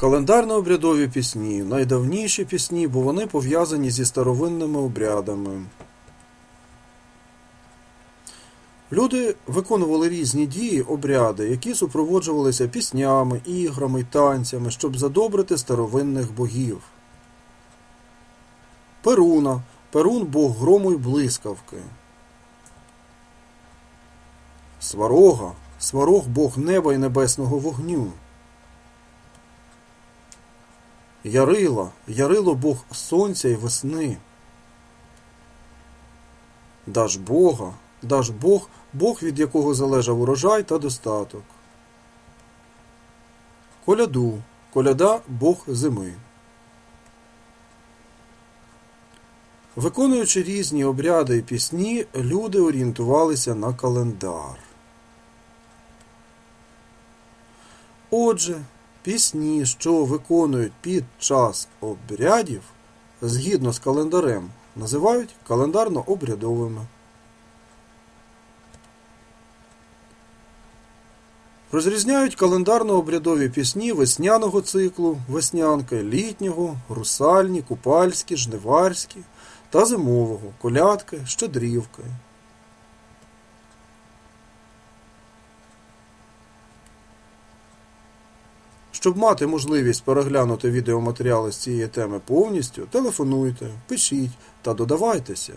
Календарно-обрядові пісні найдавніші пісні, бо вони пов'язані зі старовинними обрядами. Люди виконували різні дії, обряди, які супроводжувалися піснями, іграми танцями, щоб задобрити старовинних богів. Перуна. Перун бог грому й блискавки. Сварога. Сварог бог неба й небесного вогню. Ярила. Ярило бог сонця й весни. Дажбога. Дажбог бог, від якого залежав урожай та достаток. Коляду. Коляда бог зими. Виконуючи різні обряди і пісні, люди орієнтувалися на календар. Отже, пісні, що виконують під час обрядів, згідно з календарем, називають календарно-обрядовими. Розрізняють календарно-обрядові пісні весняного циклу, веснянки, літнього, русальні, купальські, жниварські та зимового, колядки, щедрівки. Щоб мати можливість переглянути відеоматеріали з цієї теми повністю, телефонуйте, пишіть та додавайтеся.